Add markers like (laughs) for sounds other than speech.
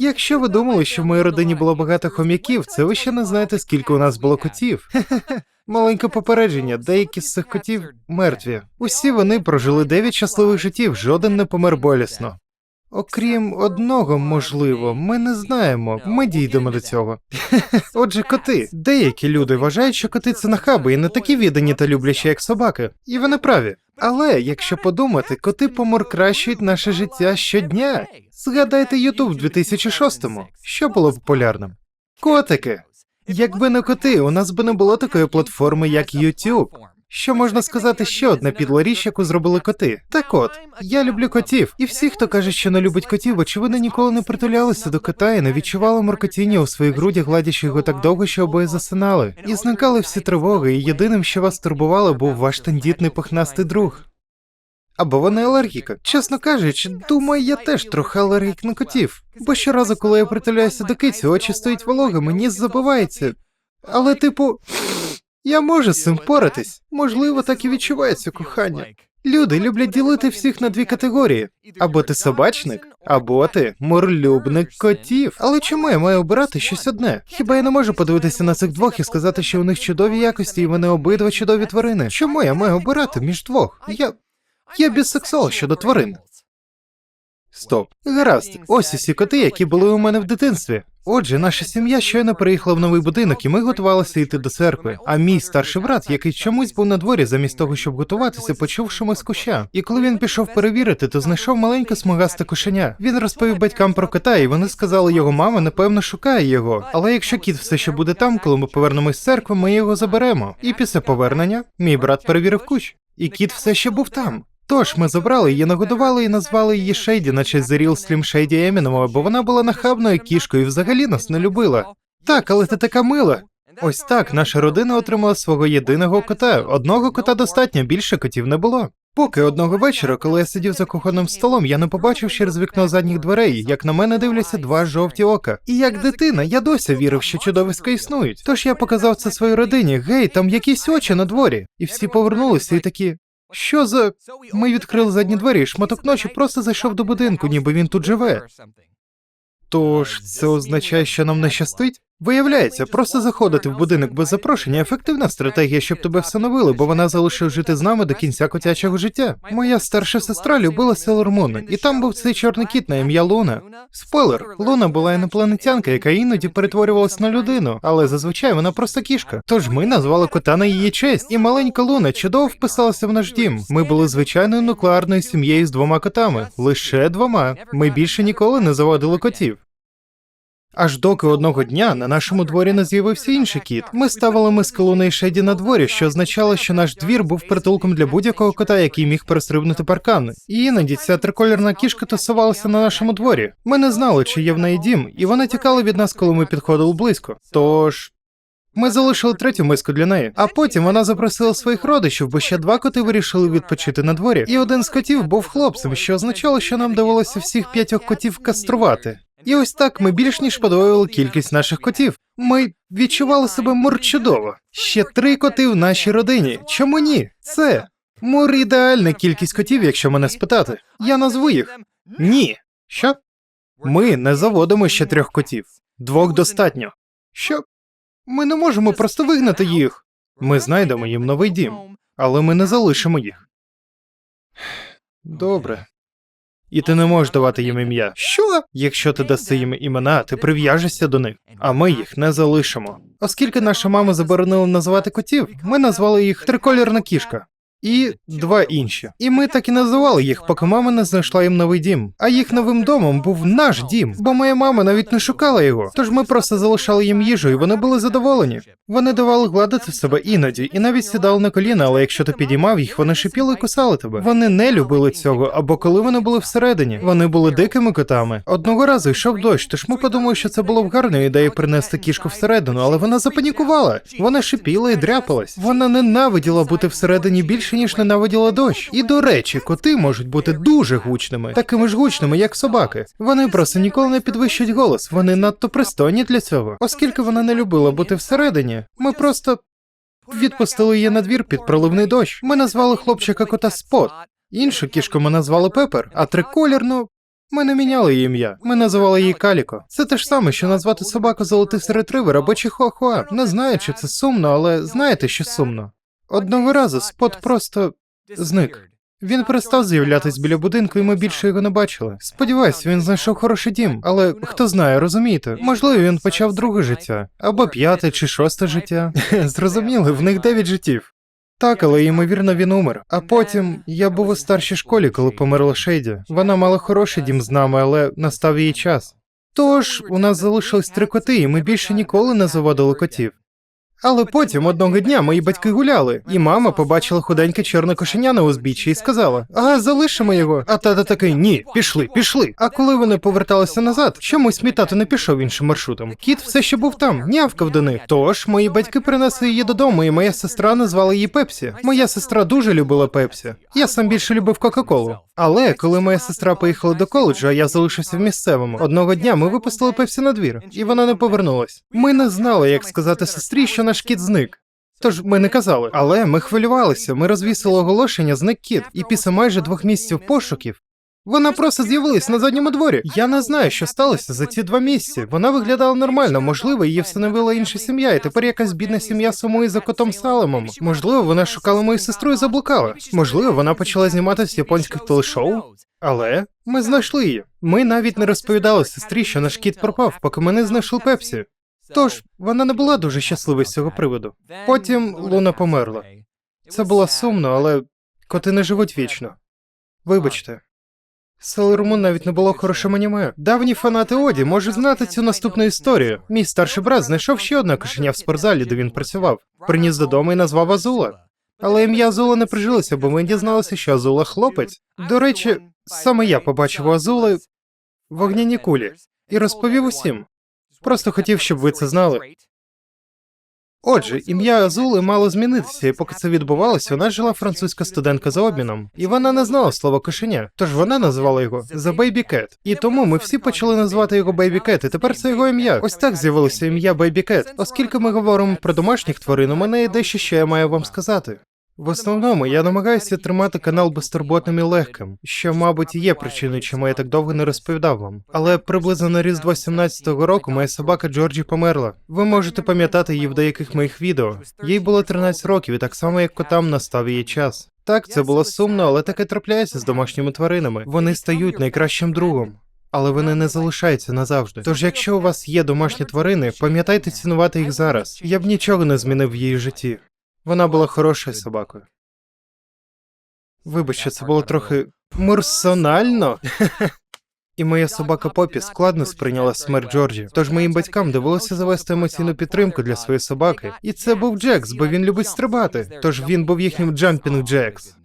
Якщо ви думали, що в моїй родині було багато хом'яків, це ви ще не знаєте, скільки у нас було котів. Маленьке попередження, деякі з цих котів мертві. Усі вони прожили дев'ять щасливих життів, жоден не помер болісно. Окрім одного, можливо, ми не знаємо. Ми дійдемо до цього. Отже, коти. Деякі люди вважають, що коти це нахаби і не такі віддані та люблячі, як собаки. І вони праві. Але якщо подумати, коти поморкращують наше життя щодня. Згадайте Ютуб в 2006-му. Що було популярним? Котики. Якби не коти, у нас би не було такої платформи, як YouTube. Що можна сказати ще одна підла річ, яку зробили коти? Так от, я люблю котів, і всі, хто каже, що не любить котів, очевидно, ніколи не притулялися до кота і не відчували моркотіння у своїх грудях, гладячи його так довго, що обоє засинали. І зникали всі тривоги, і єдиним, що вас турбувало, був ваш тендітний пухнастий друг. Або вони алергіка. Чесно кажучи, думаю, я теж трохи алергік на котів. Бо щоразу, коли я притуляюся до киці, очі стоять вологими, ніс забивається. Але, типу, я можу з цим поратись. Можливо, так і відчувається кохання. Люди люблять ділити всіх на дві категорії: або ти собачник, або ти морлюбник котів. Але чому я маю обирати щось одне? Хіба я не можу подивитися на цих двох і сказати, що у них чудові якості, і вони обидва чудові тварини? Чому я маю обирати між двох? Я. Я бісексуал щодо тварин. Стоп. Гаразд, ось усі коти, які були у мене в дитинстві. Отже, наша сім'я щойно переїхала в новий будинок, і ми готувалися йти до церкви. А мій старший брат, який чомусь був на дворі, замість того, щоб готуватися, почув шуми з куща. І коли він пішов перевірити, то знайшов маленьке смугасте кошеня. Він розповів батькам про кота, і вони сказали, його мама напевно шукає його. Але якщо кіт все ще буде там, коли ми повернемось з церкви, ми його заберемо. І після повернення мій брат перевірив кущ, і кіт все ще був там. Тож ми забрали її, нагодували і назвали її Шейді на честь The Real Slim бо вона була нахабною кішкою і взагалі нас не любила. Так, але ти така мила. Ось так наша родина отримала свого єдиного кота. Одного кота достатньо, більше котів не було. Поки одного вечора, коли я сидів за кухонним столом, я не побачив через вікно задніх дверей, як на мене дивляться два жовті ока. І як дитина, я досі вірив, що чудовиська існують. Тож я показав це своїй родині. Гей, там якісь очі на дворі. І всі повернулися і такі. Що за. Ми відкрили задні двері, шматок ночі просто зайшов до будинку, ніби він тут живе. Тож це означає, що нам не щастить? Виявляється, просто заходити в будинок без запрошення ефективна стратегія, щоб тебе встановили, бо вона залишив жити з нами до кінця котячого життя. Моя старша сестра любила Селор Мун, і там був цей чорний кіт на ім'я Луна. Спойлер, Луна була інопланетянка, яка іноді перетворювалась на людину, але зазвичай вона просто кішка. Тож ми назвали кота на її честь, і маленька Луна чудово вписалася в наш дім. Ми були звичайною нуклеарною сім'єю з двома котами, лише двома. Ми більше ніколи не заводили котів. Аж доки одного дня на нашому дворі не з'явився інший кіт. Ми ставили миски Луни і Шеді на дворі, що означало, що наш двір був притулком для будь-якого кота, який міг перестрибнути паркан. І іноді ця триколірна кішка тусувалася на нашому дворі. Ми не знали, чи є в неї дім, і вона тікала від нас, коли ми підходили близько. Тож. Ми залишили третю миску для неї, а потім вона запросила своїх родичів, бо ще два коти вирішили відпочити на дворі. І один з котів був хлопцем, що означало, що нам довелося всіх п'ятьох котів каструвати. І ось так ми більш ніж подвоїли кількість наших котів. Ми відчували себе мурчудово. Ще три коти в нашій родині. Чому ні? Це мур ідеальна кількість котів, якщо мене спитати. Я назву їх. Ні. Що? Ми не заводимо ще трьох котів. Двох достатньо. Що? Ми не можемо просто вигнати їх. Ми знайдемо їм новий дім, але ми не залишимо їх. Добре. І ти не можеш давати їм ім'я. Що? Якщо ти даси їм імена, ти прив'яжешся до них, а ми їх не залишимо. Оскільки наша мама заборонила називати котів, ми назвали їх триколірна кішка. І два інші. І ми так і називали їх, поки мама не знайшла їм новий дім. А їх новим домом був наш дім, бо моя мама навіть не шукала його. Тож ми просто залишали їм їжу, і вони були задоволені. Вони давали гладити себе іноді, і навіть сідали на коліна, але якщо ти підіймав їх, вони шипіли і кусали тебе. Вони не любили цього, або коли вони були всередині. Вони були дикими котами. Одного разу йшов дощ, тож ми подумали, що це було б гарною ідеєю принести кішку всередину, але вона запанікувала. Вона шипіла і дряпалась. Вона ненавиділа бути всередині більше, ніж ненавиділа дощ. І до речі, коти можуть бути дуже гучними, такими ж гучними, як собаки. Вони просто ніколи не підвищують голос. Вони надто пристойні для цього. Оскільки вона не любила бути всередині, ми просто відпустили її на двір під проливний дощ. Ми назвали хлопчика кота Спот. Іншу кішку ми назвали Пепер, а триколірну Ми не міняли її ім'я. Ми називали її Каліко. Це те ж саме, що назвати собаку золотий ретривер або чихуахуа. Не знаю, чи це сумно, але знаєте, що сумно. Одного разу спот просто зник. Він перестав з'являтись біля будинку, і ми більше його не бачили. Сподіваюсь, він знайшов хороший дім, але хто знає, розумієте, можливо, він почав друге життя, або п'яте чи шосте життя. (laughs) Зрозуміли, в них дев'ять життів. Так, але ймовірно він умер. А потім я був у старшій школі, коли померла Шейді. Вона мала хороший дім з нами, але настав її час. Тож у нас залишилось три коти, і ми більше ніколи не заводили котів. Але потім одного дня мої батьки гуляли, і мама побачила худеньке чорне кошеня на узбіччі і сказала: А, залишимо його. А тата такий ні, пішли, пішли. А коли вони поверталися назад, чомусь мій тато не пішов іншим маршрутом. Кіт все ще був там, нявкав до них. Тож мої батьки принесли її додому, і моя сестра назвала її Пепсі. Моя сестра дуже любила Пепсі. Я сам більше любив Кока-Колу. Але коли моя сестра поїхала до коледжу, а я залишився в місцевому, одного дня ми випустили певсі на двір, і вона не повернулась. Ми не знали, як сказати сестрі, що наш кіт зник. Тож ми не казали, але ми хвилювалися. Ми розвісили оголошення зник кіт, і після майже двох місяців пошуків. Вона просто з'явилась на задньому дворі. Я не знаю, що сталося за ці два місяці. Вона виглядала нормально, можливо, її встановила інша сім'я, і тепер якась бідна сім'я сумує за котом Салемом. Можливо, вона шукала мою сестру і заблукала. Можливо, вона почала зніматися в японських телешоу. Але ми знайшли її. Ми навіть не розповідали сестрі, що наш кіт пропав, поки ми не знайшли Пепсі. Тож вона не була дуже щаслива з цього приводу. Потім Луна померла. Це було сумно, але коти не живуть вічно. Вибачте. Sailor Moon навіть не було хорошим аніме. Давні фанати Оді можуть знати цю наступну історію. Мій старший брат знайшов ще одне кошеня в спортзалі, де він працював. Приніс додому і назвав Азула. Але ім'я Азула не прижилося, бо ми дізналися, що Азула хлопець. До речі, саме я побачив Азули вогняні кулі і розповів усім. Просто хотів, щоб ви це знали. Отже, ім'я Азули мало змінитися, і поки це відбувалося, нас жила французька студентка за обміном, і вона не знала слова кошеня, тож вона називала його за Бейбі Кет. І тому ми всі почали називати його Бейбі Кет, і тепер це його ім'я. Ось так з'явилося ім'я Бейбі Кет. Оскільки ми говоримо про домашніх тварин, у мене є дещо, що я маю вам сказати. В основному я намагаюся тримати канал безтурботним і легким, що, мабуть, і є причиною, чому я так довго не розповідав вам. Але приблизно на різдво 17-го року моя собака Джорджі померла. Ви можете пам'ятати її в деяких моїх відео. Їй було 13 років, і так само як котам настав її час. Так, це було сумно, але таке трапляється з домашніми тваринами. Вони стають найкращим другом. Але вони не залишаються назавжди. Тож, якщо у вас є домашні тварини, пам'ятайте цінувати їх зараз. Я б нічого не змінив в її житті. Вона була хорошою собакою. Вибачте, це було трохи мурсонально. (laughs) І моя собака Попі складно сприйняла смерть Джорджі. Тож моїм батькам довелося завести емоційну підтримку для своєї собаки. І це був Джекс, бо він любить стрибати. Тож він був їхнім Джампінг Джекс.